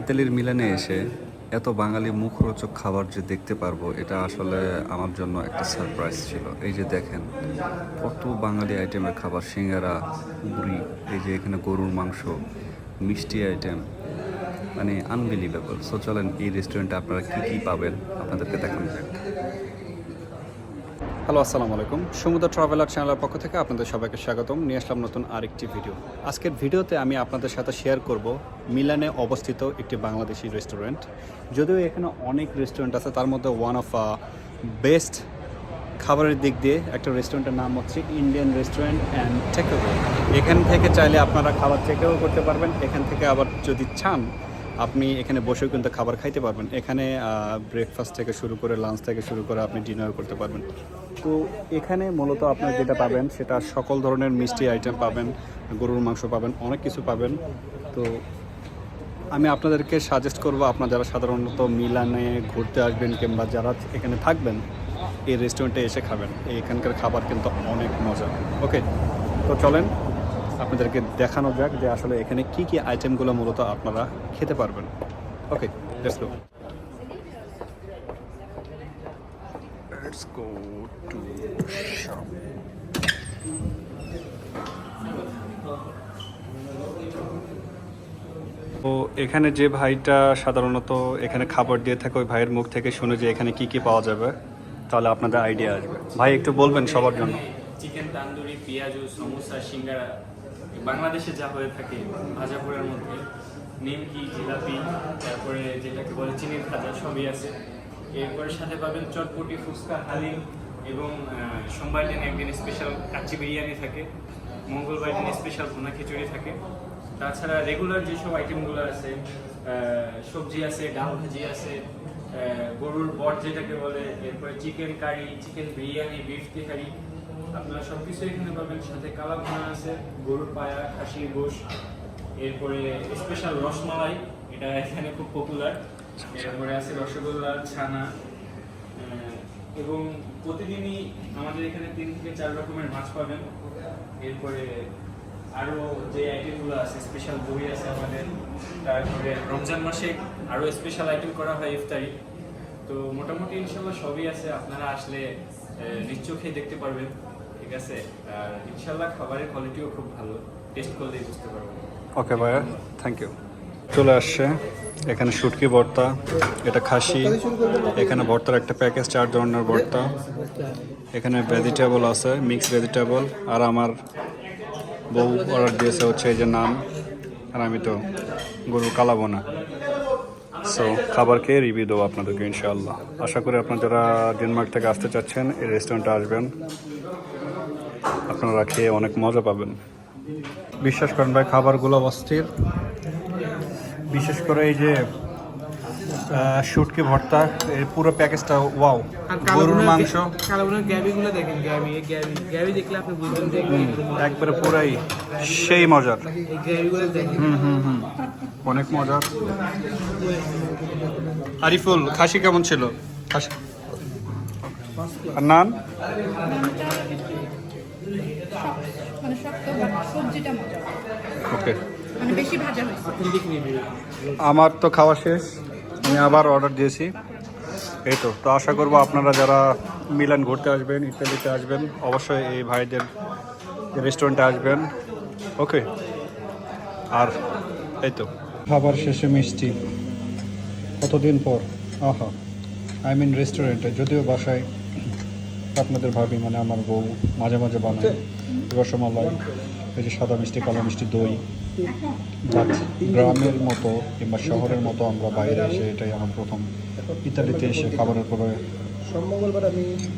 ইতালির মিলানে এসে এত বাঙালি মুখরোচক খাবার যে দেখতে পারব, এটা আসলে আমার জন্য একটা সারপ্রাইজ ছিল। এই যে দেখেন, কত বাঙালি আইটেমের খাবার, সিঙ্গারা মুড়ি এই যে এখানে গরুর মাংস, মিষ্টি আইটেম মানে আনবিলিভেবল সো চলেন এই রেস্টুরেন্টে আপনারা কী কী পাবেন, আপনাদেরকে দেখানো যাক। হ্যালো, আসসালামু আলাইকুম। সমুদ্র ট্রাভেলার চ্যানেলের পক্ষ থেকে আপনাদের সবাইকে স্বাগতম। নিয়ে আসলাম নতুন আরেকটি ভিডিও। আজকের ভিডিওতে আমি আপনাদের সাথে শেয়ার করব মিলানে অবস্থিত একটি বাংলাদেশি রেস্টুরেন্ট যদিও এখানে অনেক রেস্টুরেন্ট আছে, তার মধ্যে ওয়ান অফ বেস্ট খাবারের দিক দিয়ে একটা রেস্টুরেন্টের নাম হচ্ছে ইন্ডিয়ান রেস্টুরেন্ট অ্যান্ড টেকওয়ে এখান থেকে চাইলে আপনারা খাবার টেকও করতে পারবেন। এখান থেকে আবার যদি চান আপনি এখানে বসেও কিন্তু খাবার খাইতে পারবেন। এখানে ব্রেকফাস্ট থেকে শুরু করে লাঞ্চ থেকে শুরু করে আপনি ডিনার করতে পারবেন। তো এখানে মূলত আপনার যেটা পাবেন, সেটা সকল ধরনের মিষ্টি আইটেম পাবেন, গরুর মাংস পাবেন, অনেক কিছু পাবেন। তো আমি আপনাদেরকে সাজেস্ট করব, আপনারা যারা সাধারণত মিলানে ঘুরতে আসবেন কিংবা যারা এখানে থাকবেন, এই রেস্টুরেন্টে এসে খাবেন। এখানকার খাবার কিন্তু অনেক মজা ওকে তো চলেন। আপনাদেরকে দেখানো যাক যে আসলে এখানে কি কি আইটেমগুলো মূলত আপনারা খেতে পারবেন। Okay let's go let's go to shop তো এখানে যে ভাইটা সাধারণত এখানে খাবার দিয়ে থাকে ওই ভাইয়ের মুখ থেকে শুনে যে এখানে কি কি পাওয়া যাবে তাহলে আপনাদের আইডিয়া আসবে। ভাই একটু বলবেন সবার জন্য। চিকেন তান্দুরি পেঁয়াজু সমোসা সিঙ্গারা। বাংলাদেশে যা হয়ে থাকে ভাজাপুরের মধ্যে, নিমকি, জিলাপি, তারপরে যেটাকে বলে চিনির খাজা সবই আছে। এরপরে সাথে পাবেন চটপটি, ফুচকা, হালিম এবং সোমবার দিন একদিন স্পেশাল কাচ্চি বিরিয়ানি থাকে। মঙ্গলবার দিন স্পেশাল ভুনা খিচুড়ি থাকে। তাছাড়া রেগুলার যেসব আইটেমগুলো আছে সবজি আছে, ডাল ভাজি আছে গরুর বট যেটাকে বলে, এরপরে chicken curry chicken biryani beef tehari আপনারা সব কিছু এখানে পাবেন। সাথে কালা ভুনা আছে, গরুর পায়া খাসির গোশ, এরপরে স্পেশাল রসমালাই, এটা এখানে খুব পপুলার এরপরে আছে রসগোল্লা, ছানা এবং প্রতিদিনই আমাদের এখানে তিন থেকে চার রকমের মাছ পাবেন। এরপরে আরও যে আইটেমগুলো আছে স্পেশাল বই আছে আমাদের। তারপরে রমজান মাসে আরও স্পেশাল আইটেম করা হয় ইফতারি। তো মোটামুটি ইনশাল্লাহ সবই আছে, আপনারা আসলে নিজ দেখতে পারবেন, ঠিক আছে? আর ইনশাল্লাহ খাবারের কোয়ালিটিও খুব ভালো টেস্ট করলেই বুঝতে পারবেন। ওকে ভাইয়া থ্যাংক ইউ চলে আসছে, এখানে শুটকি ভর্তা, এটা খাসি, এখানে ভর্তার একটা প্যাকেজ চার ধরনের ভর্তা। এখানে ভেজিটেবল আছে মিক্স ভেজিটেবল আর আমার বউ অর্ডার দিয়েছে হচ্ছে এই যে নান, আর আমি তো গরু কালাবো না। সো খাবার খেয়ে রিভিউ দেবো আপনাদেরকে, ইনশাআল্লাহ। আশা করি আপনারা যারা ডেনমার্ক থেকে আসতে চাচ্ছেন, এই রেস্টুরেন্টে আসবেন। আপনারা খেয়ে অনেক মজা পাবেন। বিশ্বাস করেন ভাই, খাবারগুলো অস্থির। বিশেষ করে এই যে শুটকি ভর্তা এর পুরো প্যাকেজটা ওয়াও গরুর মাংস। গ্যাবিগুলো দেখেন গ্যাবি গ্যাবি গ্যাবি দেখলে আপনি বুঝবেন যে একবারে পুরাই সেই মজার। গ্যাবিগুলো দেখেন। হুম হুম হুম অনেক মজার। আরিফুল খাসি কেমন ছিল? খাসি। আর নান? মানে ওকে। মানে বেশি ভাজা হয়েছে। অথেন্টিক রিভিউ আমার তো খাওয়া শেষ। আমি আবার অর্ডার দিয়েছি। এই তো তো আশা করব আপনারা যারা মিলান ঘুরতে আসবেন ইত্যাদিতে আসবেন অবশ্যই এই ভাইদের রেস্টুরেন্টে আসবেন। ওকে আর এই তো। খাবার শেষে মিষ্টি। কতদিন পর? আহা আই মিন রেস্টুরেন্টে যদিও বাসায় আপনাদের ভাবি মানে আমার বউ মাঝে মাঝে বানায়। রসমালাই এই যে সাদা মিষ্টি কালো মিষ্টি দই। গ্রামের মতো কিংবা শহরের মতো আমরা বাইরে এসে এটাই আমার প্রথম ইতালিতে এসে খাবারের পরে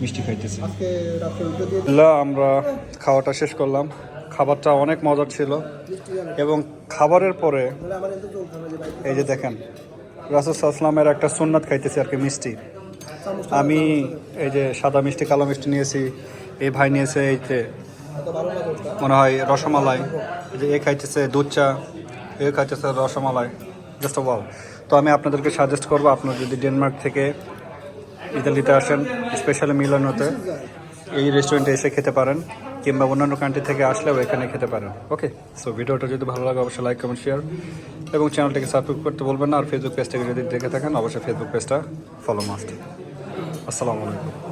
মিষ্টি খাইতেছি। আমরা খাওয়াটা শেষ করলাম। খাবারটা অনেক মজার ছিল এবং খাবারের পরে এই যে দেখেন রাসুসাল্লামের একটা সুন্নাত খাইতেছি আর কি, মিষ্টি। আমি এই যে সাদা মিষ্টি, কালো মিষ্টি নিয়েছি, এই ভাই নিয়েছে, এই যে মনে হয় রসমালাই, যে এ খাইতেছে দুধ চা, এ খাইতেছে রসমালাই জাস্ট ওয়াও তো আমি আপনাদেরকে সাজেস্ট করব, আপনারা যদি ডেনমার্ক থেকে ইতালিতে আসেন স্পেশালি মিলানোতে এই রেস্টুরেন্টে এসে খেতে পারেন, কিংবা অন্যান্য কান্ট্রি থেকে আসলেও এখানে খেতে পারেন ওকে সো ভিডিওটা যদি ভালো লাগে, অবশ্যই লাইক কমেন্ট শেয়ার এবং চ্যানেলটিকে সাবস্ক্রাইব করতে বলবেন না, আর ফেসবুক পেজটাকে যদি দেখে থাকেন, অবশ্যই ফেসবুক পেজটা ফলো মাস্ট আসসালামু আলাইকুম।